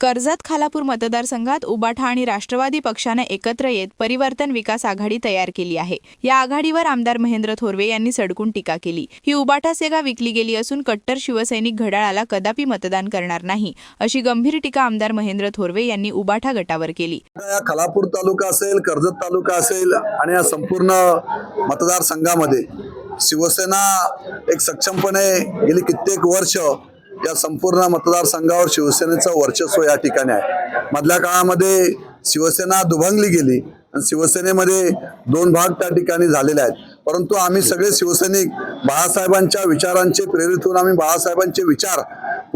कर्जत खालापूर मतदारसंघात उबाठा आणि राष्ट्रवादी पक्षानं एकत्र येत परिवर्तन विकास आघाडी तयार केली आहे. या आघाडीवर आमदार महेंद्र थोरवे यांनी सडकून टीका केली. ही उबाठा सेगा विकली गेली असून कट्टर शिवसैनिक घड्याळाला कदापि मतदान करणार नाही अशी गंभीर टीका आमदार महेंद्र थोरवे यांनी उबाठा गटावर केली. खालापूर तालुका असेल कर्जत तालुका असेल आणि या संपूर्ण मतदारसंघामध्ये शिवसेना एक सक्षमपणे गेली कित्येक वर्ष या संपूर्ण मतदारसंघावर शिवसेनेचं वर्चस्व या ठिकाणी आहे. मधल्या काळामध्ये शिवसेना दुभंगली गेली आणि शिवसेनेमध्ये दोन भाग त्या ठिकाणी झालेले आहेत. परंतु आम्ही सगळे शिवसैनिक बाळासाहेबांच्या विचारांचे प्रेरित होऊन आम्ही बाळासाहेबांचे विचार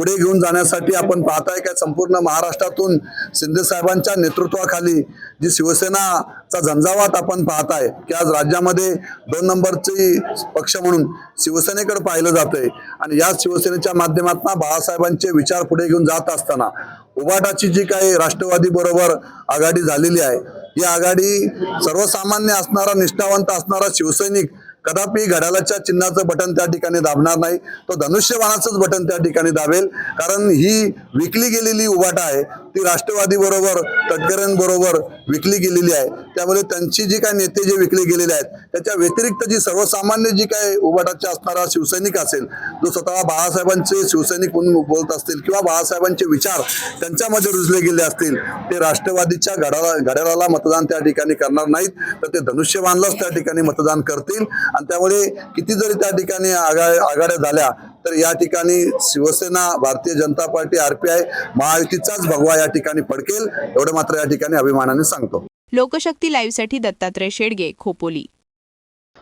पुढे घेऊन जाण्यासाठी आपण पाहताय का संपूर्ण महाराष्ट्रातून शिंदे साहेबांच्या नेतृत्वाखाली जी शिवसेनाचा झंझावात आपण पाहताय की आज राज्यामध्ये दोन नंबरची पक्ष म्हणून शिवसेनेकडे पाहिलं जातंय. आणि याच शिवसेनेच्या माध्यमातून बाळासाहेबांचे विचार पुढे घेऊन जात असताना उबाटाची जी काही राष्ट्रवादी बरोबर आघाडी झालेली आहे ही आघाडी सर्वसामान्य असणारा निष्ठावंत असणारा शिवसैनिक कदापि घड्याळाच्या चिन्हाचं बटन त्या ठिकाणी दाबणार नाही. तो धनुष्यवाणाचंच बटन त्या ठिकाणी दाबेल. कारण ही विकली गेलेली उभाटा आहे ती राष्ट्रवादी बरोबर तटकऱ्यांबरोबर विकली गेलेली आहे. त्यामुळे त्यांची जी काही नेते जे विकले गेलेले आहेत त्याच्या व्यतिरिक्त जी सर्वसामान्य जी काय उभाटाचे असणारा शिवसैनिक असेल जो स्वतः बाळासाहेबांचे शिवसैनिक म्हणून बोलत असतील किंवा बाळासाहेबांचे विचार त्यांच्यामध्ये रुजले गेले असतील ते राष्ट्रवादीच्या घड्याला घड्याळाला मतदान त्या ठिकाणी करणार नाहीत तर ते धनुष्यबाणलाच त्या ठिकाणी मतदान करतील. आणि त्यामुळे किती जरी त्या ठिकाणी आघा आघाड्या झाल्या तर या ठिकाणी शिवसेना भारतीय जनता पार्टी आरपीआय महायुतीचाच भगवा या ठिकाणी फडकेल. एवढं मात्र या ठिकाणी अभिमानाने सांगतो. लोकशक्ती लाईव्हसाठी दत्तात्रय शेडगे खोपोली.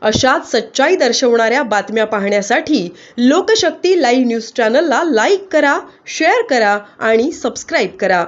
अशाच सच्चाई दर्शवणाऱ्या बातम्या पाहण्यासाठी लोकशक्ती लाईव्ह न्यूज चॅनलला लाईक करा शेअर करा आणि सबस्क्राईब करा.